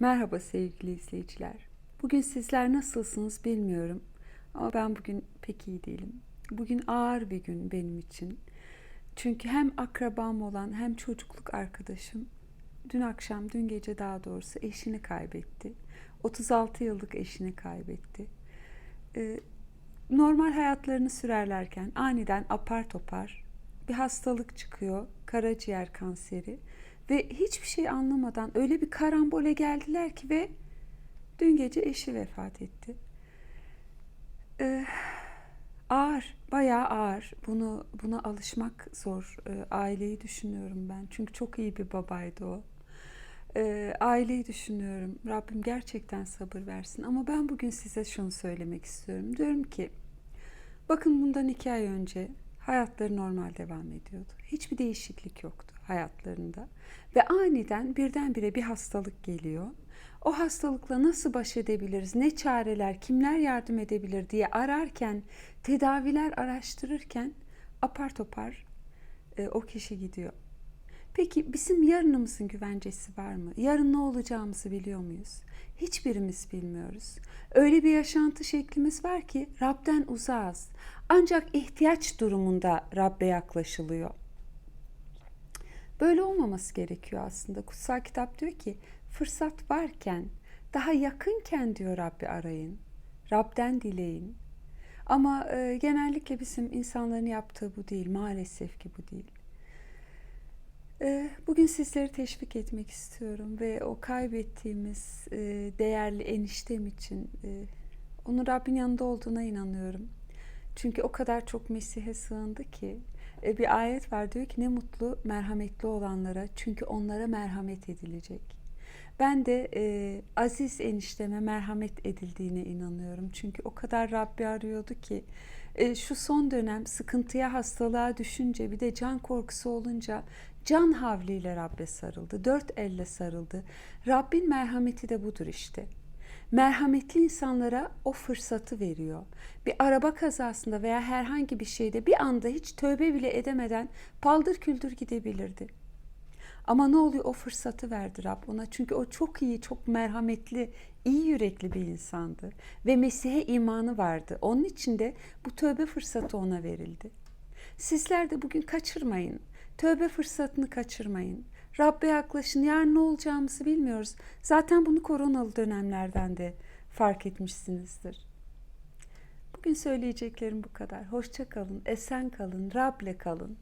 Merhaba sevgili izleyiciler. Bugün sizler nasılsınız bilmiyorum ama ben bugün pek iyi değilim. Bugün ağır bir gün benim için. Çünkü hem akrabam olan hem çocukluk arkadaşım dün akşam, dün gece daha doğrusu eşini kaybetti. 36 yıllık eşini kaybetti. Ee, normal hayatlarını sürerlerken aniden apar topar bir hastalık çıkıyor. Karaciğer kanseri. Ve hiçbir şey anlamadan öyle bir karambole geldiler ki ve dün gece eşi vefat etti. Ee, ağır, bayağı ağır. Bunu buna alışmak zor. Ee, aileyi düşünüyorum ben. Çünkü çok iyi bir babaydı o. Ee, aileyi düşünüyorum. Rabbim gerçekten sabır versin. Ama ben bugün size şunu söylemek istiyorum. Diyorum ki, bakın bundan iki ay önce hayatları normal devam ediyordu. Hiçbir değişiklik yoktu hayatlarında. Ve aniden birdenbire bir hastalık geliyor. O hastalıkla nasıl baş edebiliriz, ne çareler, kimler yardım edebilir diye ararken, tedaviler araştırırken apar topar e, o kişi gidiyor. Peki bizim yarınımızın güvencesi var mı? Yarın ne olacağımızı biliyor muyuz? Hiçbirimiz bilmiyoruz. Öyle bir yaşantı şeklimiz var ki Rab'den uzağız. Ancak ihtiyaç durumunda Rab'be yaklaşılıyor. Böyle olmaması gerekiyor aslında. Kutsal kitap diyor ki fırsat varken, daha yakınken diyor Rabbi arayın. Rab'den dileyin. Ama e, genellikle bizim insanların yaptığı bu değil. Maalesef ki bu değil. E, bugün sizleri teşvik etmek istiyorum ve o kaybettiğimiz e, değerli eniştem için e, onun Rabbin yanında olduğuna inanıyorum. Çünkü o kadar çok Mesih'e sığındı ki e, bir ayet var diyor ki ne mutlu merhametli olanlara çünkü onlara merhamet edilecek. Ben de e, aziz enişteme merhamet edildiğine inanıyorum. Çünkü o kadar Rabbi arıyordu ki e, şu son dönem sıkıntıya hastalığa düşünce bir de can korkusu olunca can havliyle Rabbe sarıldı. Dört elle sarıldı. Rabbin merhameti de budur işte merhametli insanlara o fırsatı veriyor. Bir araba kazasında veya herhangi bir şeyde bir anda hiç tövbe bile edemeden paldır küldür gidebilirdi. Ama ne oluyor? O fırsatı verdi Rab ona. Çünkü o çok iyi, çok merhametli, iyi yürekli bir insandı. Ve Mesih'e imanı vardı. Onun için de bu tövbe fırsatı ona verildi. Sizler de bugün kaçırmayın. Tövbe fırsatını kaçırmayın. Rabbe yaklaşın. Yarın ne olacağımızı bilmiyoruz. Zaten bunu koronalı dönemlerden de fark etmişsinizdir. Bugün söyleyeceklerim bu kadar. Hoşça kalın, esen kalın, Rab'le kalın.